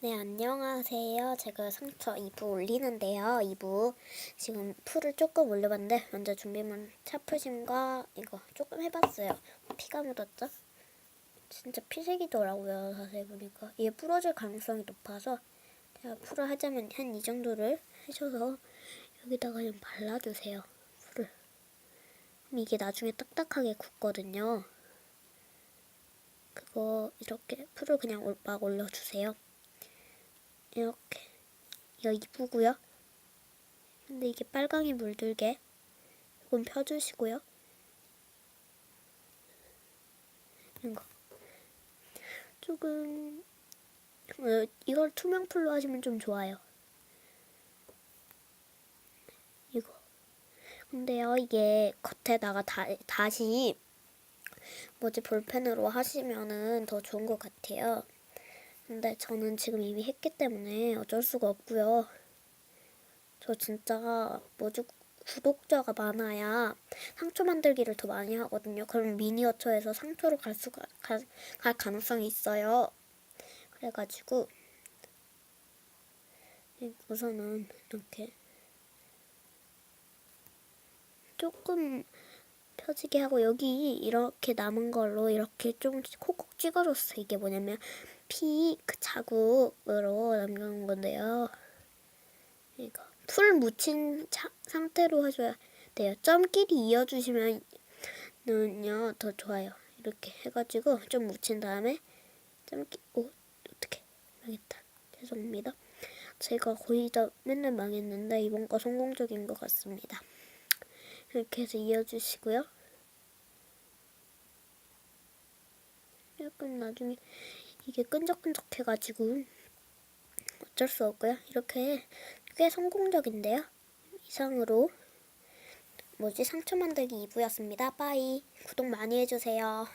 네, 안녕하세요. 제가 상처 2부 올리는데요. 2부 지금 풀을 조금 올려봤는데 먼저 준비물 차프심과 이거 조금 해봤어요. 피가 묻었죠? 진짜 피색이더라고요. 자세히 보니까 이게 부러질 가능성이 높아서 제가 풀을 하자면 한 이 정도를 해줘서 여기다가 그냥 발라주세요. 풀을. 이게 나중에 딱딱하게 굳거든요. 그거 이렇게 풀을 그냥 올- 막 올려주세요. 이렇게 이거 이쁘고요. 근데 이게 빨강이 물들게 조금 펴주시고요. 이거 조금 어, 이걸 투명 풀로 하시면 좀 좋아요. 이거 근데요 이게 겉에다가 다, 다시 뭐지 볼펜으로 하시면은 더 좋은 것 같아요. 근데 저는 지금 이미 했기 때문에 어쩔 수가 없고요. 저 진짜 뭐지 구독자가 많아야 상처 만들기를 더 많이 하거든요. 그럼 미니어처에서 상처로 갈 수가 갈, 갈 가능성이 있어요. 그래가지고 우선은 이렇게 조금 펴지게 하고 여기 이렇게 남은 걸로 이렇게 좀 콕콕 찍어줬어. 이게 뭐냐면 피 그 자국으로 남겨놓은 건데요. 이거 풀 묻힌 차- 상태로 해줘야 돼요. 점끼리 이어주시면은요 더 좋아요. 이렇게 해가지고 좀 묻힌 다음에 점끼 오 어떻게 망했다. 죄송합니다. 제가 거의 다 맨날 망했는데 이번 거 성공적인 것 같습니다. 이렇게 해서 이어주시고요. 약간 나중에 이게 끈적끈적해가지고 어쩔 수 없고요. 이렇게 꽤 성공적인데요. 이상으로 뭐지 상처 만들기 2부였습니다. 빠이 구독 많이 해주세요.